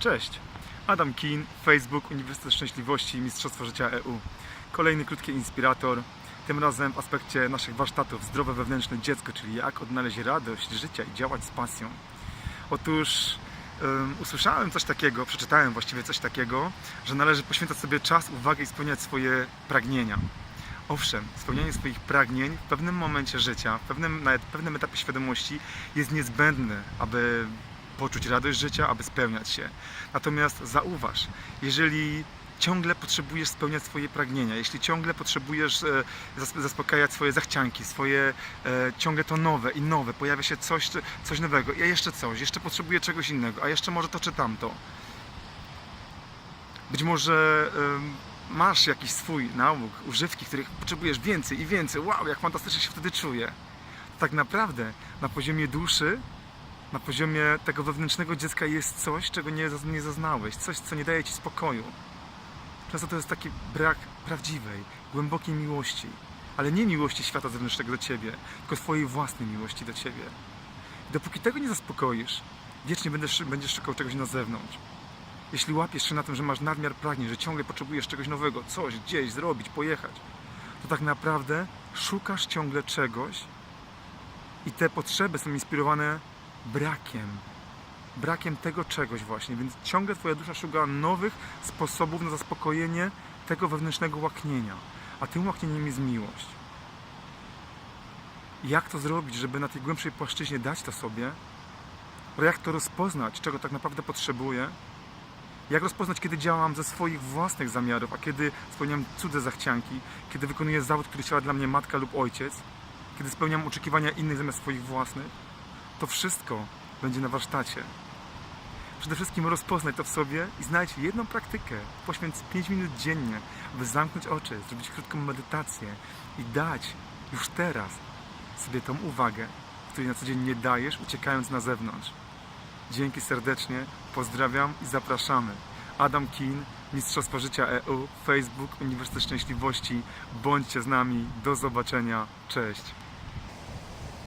Cześć, Adam Kin, Facebook, Uniwersytet Szczęśliwości, Mistrzostwo Życia EU. Kolejny krótki inspirator, tym razem w aspekcie naszych warsztatów Zdrowe wewnętrzne dziecko, czyli jak odnaleźć radość życia i działać z pasją. Otóż um, usłyszałem coś takiego, przeczytałem właściwie coś takiego, że należy poświęcać sobie czas, uwagę i spełniać swoje pragnienia. Owszem, spełnianie swoich pragnień w pewnym momencie życia, w pewnym, nawet w pewnym etapie świadomości jest niezbędne, aby poczuć radość życia, aby spełniać się. Natomiast zauważ, jeżeli ciągle potrzebujesz spełniać swoje pragnienia, jeśli ciągle potrzebujesz e, zas- zaspokajać swoje zachcianki, swoje e, ciągle to nowe i nowe, pojawia się coś, coś nowego, ja jeszcze coś, jeszcze potrzebuję czegoś innego, a jeszcze może to czy tamto. Być może masz jakiś swój nauk, używki, których potrzebujesz więcej i więcej. Wow, jak fantastycznie się wtedy czuję. Tak naprawdę na poziomie duszy na poziomie tego wewnętrznego dziecka jest coś, czego nie, nie zaznałeś, coś, co nie daje ci spokoju. Często to jest taki brak prawdziwej, głębokiej miłości, ale nie miłości świata zewnętrznego do ciebie, tylko twojej własnej miłości do ciebie. I dopóki tego nie zaspokoisz, wiecznie będziesz, będziesz szukał czegoś na zewnątrz. Jeśli łapiesz się na tym, że masz nadmiar pragnień, że ciągle potrzebujesz czegoś nowego, coś gdzieś zrobić, pojechać, to tak naprawdę szukasz ciągle czegoś i te potrzeby są inspirowane brakiem. Brakiem tego czegoś właśnie, więc ciągle Twoja dusza szuka nowych sposobów na zaspokojenie tego wewnętrznego łaknienia. A tym łaknieniem jest miłość. Jak to zrobić, żeby na tej głębszej płaszczyźnie dać to sobie? Jak to rozpoznać, czego tak naprawdę potrzebuję? Jak rozpoznać, kiedy działam ze swoich własnych zamiarów, a kiedy spełniam cudze zachcianki, kiedy wykonuję zawód, który chciała dla mnie matka lub ojciec, kiedy spełniam oczekiwania innych zamiast swoich własnych? To wszystko będzie na warsztacie. Przede wszystkim rozpoznaj to w sobie i znajdź jedną praktykę. Poświęć 5 minut dziennie, aby zamknąć oczy, zrobić krótką medytację i dać już teraz sobie tą uwagę, której na co dzień nie dajesz, uciekając na zewnątrz. Dzięki serdecznie, pozdrawiam i zapraszamy. Adam Kin, Mistrzostwo Życia EU, Facebook, Uniwersytet Szczęśliwości. Bądźcie z nami, do zobaczenia, cześć.